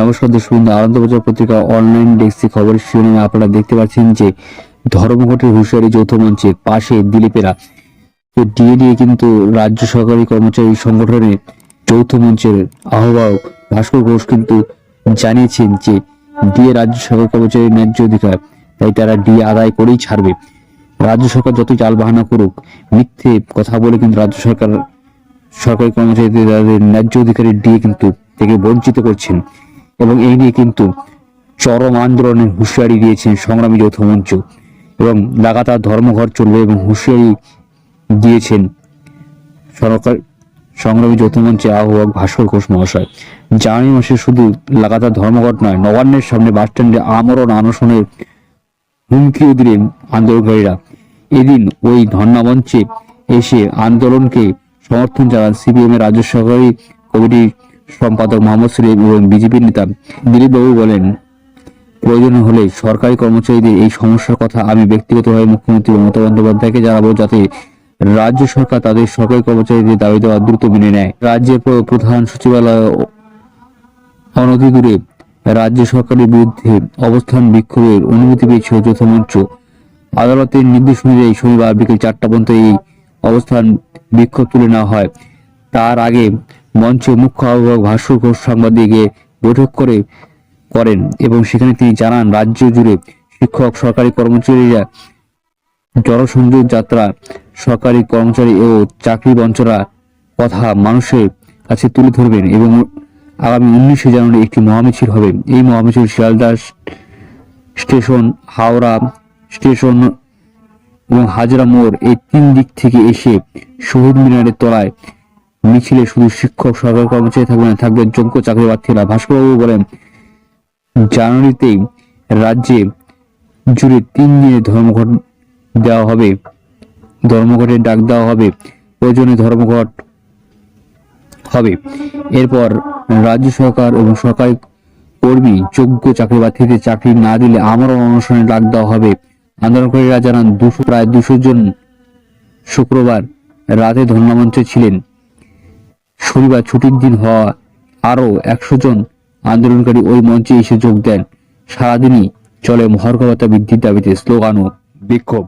নমস্কার দর্শক বন্ধু আনন্দবাজার পত্রিকা অনলাইন ডেস্কি খবরের শিরোনামে আপনারা দেখতে পাচ্ছেন যে ধর্মঘটের হুঁশিয়ারি যৌথ মঞ্চের পাশে দিলীপেরা তো ডিএ দিয়ে কিন্তু রাজ্য সরকারি কর্মচারী সংগঠনের যৌথ মঞ্চের আহ্বায়ক ভাস্কর ঘোষ কিন্তু জানিয়েছেন যে ডিএ রাজ্য সরকারি কর্মচারীর ন্যায্য অধিকার, তাই তারা ডিএ আদায় করেই ছাড়বে। রাজ্য সরকার যতই চাল বাহানা করুক, মিথ্যে কথা বলে কিন্তু রাজ্য সরকার সরকারি কর্মচারীদের তাদের ন্যায্য অধিকারের ডিএ কিন্তু থেকে বঞ্চিত করছেন। এবং এই নিয়ে কিন্তু চরম আন্দোলনের হুঁশিয়ারি দিয়েছেন সংগ্রামী যৌথ মঞ্চ এবং লাগাতার ধর্মঘট চলবে এবং হুঁশিয়ারি দিয়েছেন সরকার সংগ্রামী যৌথ মঞ্চের আহ্বায়ক ভাস্কর ঘোষ মহাশয়। জানুয়ারি মাসে শুধু লাগাতার ধর্মঘট নয়, নবান্নের সামনে বাস স্ট্যান্ডে আমরণ আনশনের হুমকিও দিলেন আন্দোলনকারীরা। এদিন ওই ধর্ণা মঞ্চে এসে আন্দোলনকে সমর্থন জানান সিপিএম এর রাজ্য সহকারী কমিটির সম্পাদক মোহাম্মদ সুলেম এবং বিজেপির নেতা দিলীপ বাবু বলেন, প্রয়োজন হলে সরকারি কর্মচারীদের এই সমস্যার কথা আমি ব্যক্তিগতভাবে মুখ্যমন্ত্রী মমতা বন্দ্যোপাধ্যায়কে জানাব যাতে রাজ্য সরকার তাদের সরকারি কর্মচারীদের দাবি দেওয়া দ্রুত মেনে নেয়। রাজ্যের প্রধান সচিবালয় অনতি দূরে রাজ্য সরকারের বিরুদ্ধে অবস্থান বিক্ষোভের অনুমতি পেয়েছে যৌথ মঞ্চ। আদালতের নির্দেশ অনুযায়ী শনিবার বিকেল চারটা পর্যন্ত এই অবস্থান বিক্ষোভ তুলে নেওয়া হয়। তার আগে মঞ্চে মুখ্য আহ্বায়ক ভাস্কর ঘোষ সাংবাদিকে বৈঠক করে, করেন এবং সেখানে তিনি জানান, রাজ্য জুড়ে শিক্ষক, সরকারি কর্মচারীরা, জনসংযোগ যাত্রা, সরকারি কর্মচারী ও চাকরি বঞ্চনা কথা মানুষের কাছে তুলে ধরবেন এবং আগামী উনিশে জানুয়ারি একটি মহামিছিল হবে। এই মহামিছিল শিয়ালদা স্টেশন, হাওড়া স্টেশন এবং হাজরা মোড়, এই তিন দিক থেকে এসে শহীদ মিনারের তলায় মিছিলে শুধু শিক্ষক, সরকারি কর্মচারী থাকবে না থাকবে যোগ্য চাকরি প্রার্থীরা ভাস্করবাবু বলেন জানুয়ারিতেই রাজ্যে জুড়ে তিন দিনে ধর্মঘট দেওয়া হবে, ধর্মঘটের ডাক দেওয়া হবে প্রয়োজনে ধর্মঘট হবে। এরপর রাজ্য সরকার এবং সরকারি কর্মী যোগ্য চাকরি প্রার্থীদের চাকরি না দিলে আমারও অনশনে ডাক দেওয়া হবে। আন্দোলনকারীরা জানান, দুশো, প্রায় দুশো জন শুক্রবার রাতে ধর্ণামঞ্চে ছিলেন। শনিবার ছুটির দিন হওয়া আরও একশো জন আন্দোলনকারী ওই মঞ্চে এসে যোগ দেন। সারাদিনই চলে মহার্ঘবতা বৃদ্ধির দাবিতে স্লোগান ও বিক্ষোভ।